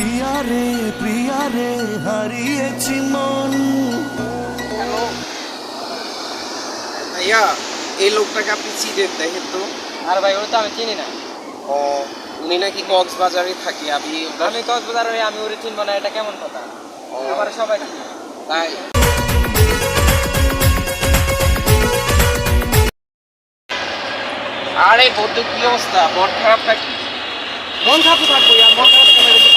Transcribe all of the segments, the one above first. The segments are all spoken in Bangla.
প্রিয়া রে প্রিয়া রে হারিয়েছি মন। ভাইয়া এই লোকটাকে আপনি চিনেন দেখেন তো? আর ভাই ওটা তো আমি চিনি না। ও উনি নাকি কক্সবাজারে থাকি আমি আমি কক্সবাজার আমি ওরে চিনবো না এটা কেমন কথা? আমার সবাই তাই? আরে বন্ধু কি অবস্থা? মন খারাপ নাকি? মন খারাপ থাকব মন খারাপ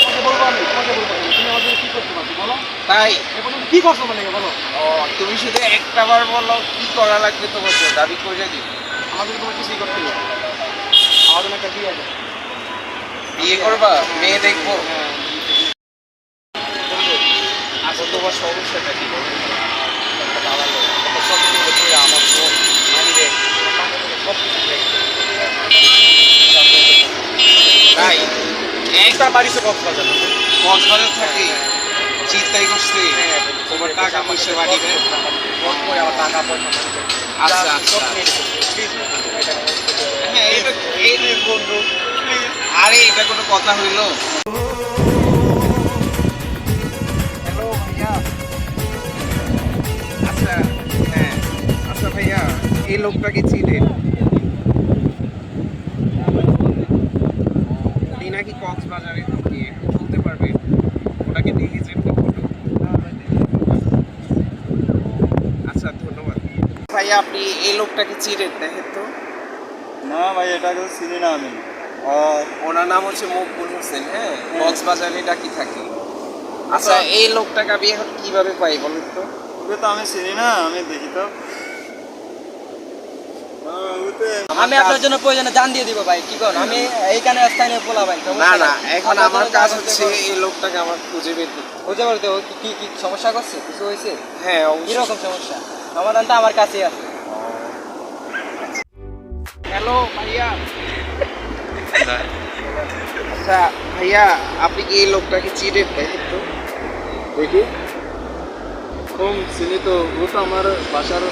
তাই কি করছ মানে বলো? তুমি শুধু একটা বার বলো কি করা লাগবে তোমার আমি করে দিই। আমাদের তোমার কিছুই করতে হবে আমাদের একটা বিয়ে আছে। বিয়ে করবা? মেয়ে দেখব। হ্যাঁ আচ্ছা তোমার সমস্যাটা কি? আমার সব কিছু রেখেছে। তাই একটা বাড়িতে কক্সবাজার। কক্সবাজার থাকি। চিন্তাই করছি তোমার টাকা পয়সা বাড়ি করে আমার টাকা পয়সা আচ্ছা আচ্ছা। হ্যাঁ এটা এই বন্ধু আরে এটা কোনো কথা হইল। হ্যালো ভাইয়া। আচ্ছা হ্যাঁ। আচ্ছা ভাইয়া এই লোকটাকে চিনেন? নাকি কক্সবাজারে একটু বলতে পারবেন ওনাকে দেখেছেন কখনো আচ্ছা ধন্যবাদ। ভাইয়া আপনি এই লোকটাকে চিনেন দেখেন তো না ভাই এটাকে তো চিনি না আমি। ওনার নাম হচ্ছে মকবুল হোসেন হ্যাঁ? কক্সবাজারে ডাকি থাকে। আচ্ছা। এই লোকটাকে আমি এখন কীভাবে পাই বলুন তো? ওকে তো আমি চিনি না আমি দেখি তো। আমি আপনার জন্য প্রয়োজনে জান দিয়ে দিব ভাই কি করেন? আমি এইখানে স্থানীয় পোলা ভাই না না এখন আমার কাজ হচ্ছে এই লোকটাকে আমার খুঁজে বের করতে। বুঝতে পারতে ও কি কি সমস্যা করছে? কিছু হয়েছে? হ্যাঁ অবশ্যই। কীরকম সমস্যা? সমাধানটা আমার কাছেই আছে। হ্যালো ভাইয়া। আচ্ছা ভাইয়া আপনি কি এই লোকটাকে চিনেন দেখেন তো দেখি। কম চিনি তো ও তো আমার বাসার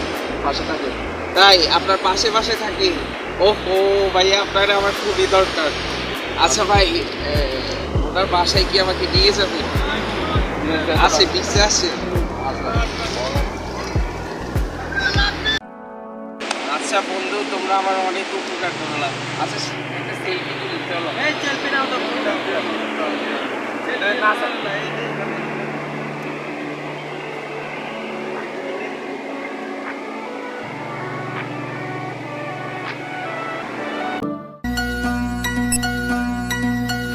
পাশে থাকে। তাই আপনার পাশে পাশে থাকি। ওহো ভাইয়া আপনার আমার খুবই দরকার। আচ্ছা ভাই ওনার বাসায় কি আমাকে নিয়ে যাবে আছে পিছে আছে। আচ্ছা বন্ধু তোমরা আমার অনেক উপকার করলাম আচ্ছা একটা সেলফি তুলি চলো। এই সেলফি নাও তো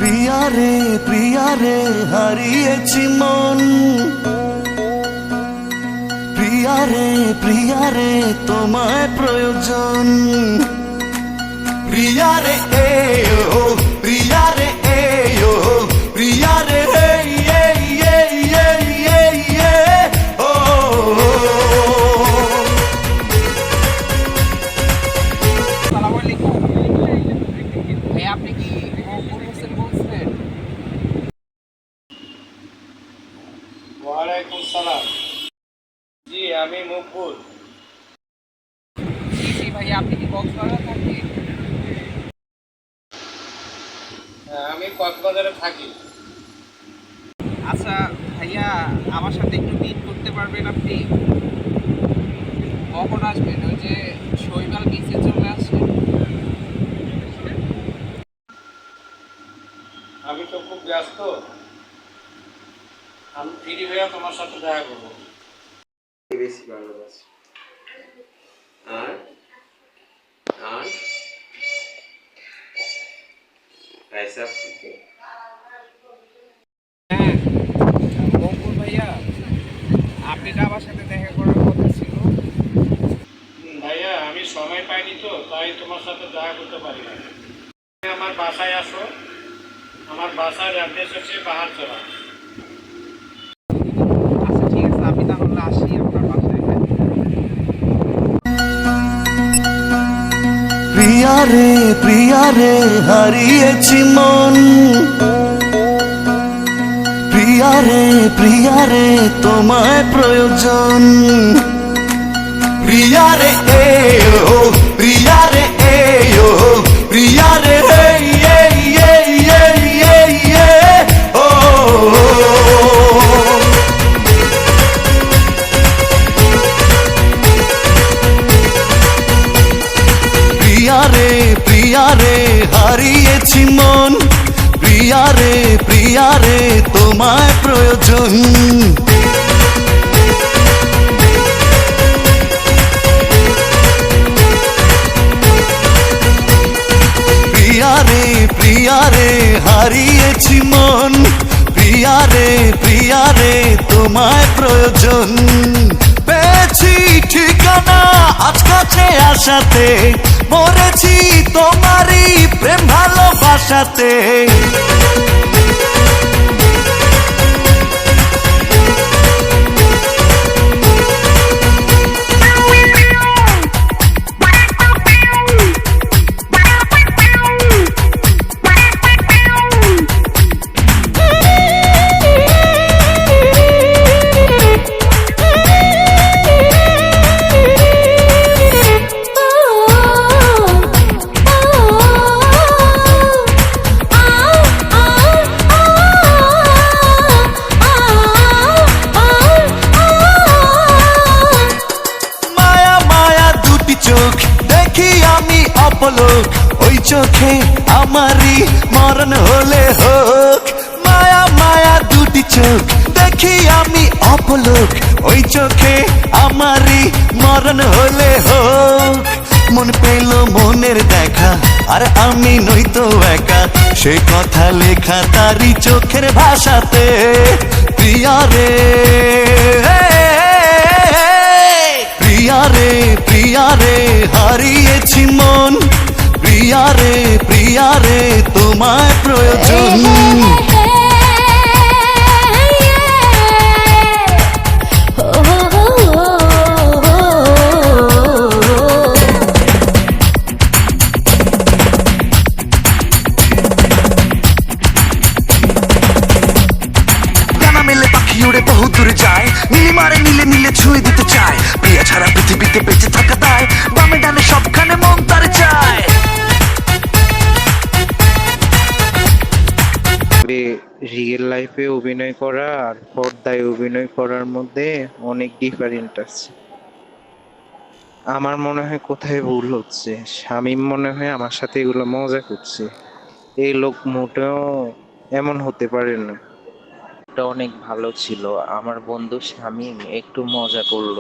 প্রিয়া রে প্রিয়া রে, হারিয়েছি মন। প্রিয়া রে প্রিয়া রে, তোমায় প্রয়োজন। প্রিয়া রে, এ, ও জি ভাই আপনি কি কক্সবাজার থাকেন হ্যাঁ, আমি কক্সবাজারে থাকি। আচ্ছা ভাইয়া আমার সাথে একটু মিট করতে পারবেন আপনি? কখন আসবেন? ওই যে শৈবাল বিচে চলে আসবেন আমি তো খুব ব্যস্ত। আমি ফ্রি হয়ে তোমার সাথে দেখা করব। বেশি ভালোবাসি। আর আর? ऐसा হ্যাঁ মঙ্গল ভাইয়া আপনি তো আমার সাথে দেখা করার কথা ছিল। ভাইয়া আমি সময় পাইনি তো তাই তোমার সাথে দেখা করতে পারি না তুমি আমার বাসায় আসো। আমার বাসার অ্যাড্রেস হচ্ছে পাহাড়চড়া আচ্ছা প্রিয়া রে প্রিয়া রে, হারিয়েছি মন। প্রিয়া রে প্রিয়া রে, তোমায় প্রয়োজন। প্রিয়া রে ও, প্রিয়া রে প্রিয়া রে প্রিয়া রে হারিয়েছি মন। প্রিয়া রে প্রিয়া রে তোমায় প্রয়োজন। প্রিয়া রে প্রিয়া রে হারিয়েছি মন। প্রিয়া রে তোমায় প্রয়োজন। পেয়েছি ঠিকানা আজ কাছে আসাতে। মরেছি তোমারই প্রেম ভালোবাসাতে। দেখি আমি অপলোক। ওই চোখে আমারই মরণ হলে হোক। মায়া মায়া দুটি চোখ। দেখি আমি অপলোক। ওই চোখে আমারই মরণ হলে হোক। মন পেল মনের দেখা, আর আমি নই তো একা। সে কথা লেখা তারই চোখের ভাষাতে প্রিয়ারে প্রিয়ারে প্রিয়ারে হারিয়েছি মন তোমায় প্রয়োজন লাইফে অভিনয় করা আর পর্দায় অভিনয় করার মধ্যে অনেক ডিফারেন্ট আছে। আমার মনে হয় কোথায় ভুল হচ্ছে? শামীম মনে হয় আমার সাথে এগুলো মজা করছে। এই লোক মোটেও এমন হতে পারে না। এটা অনেক ভালো ছিল। আমার বন্ধু শামীম একটু মজা করল।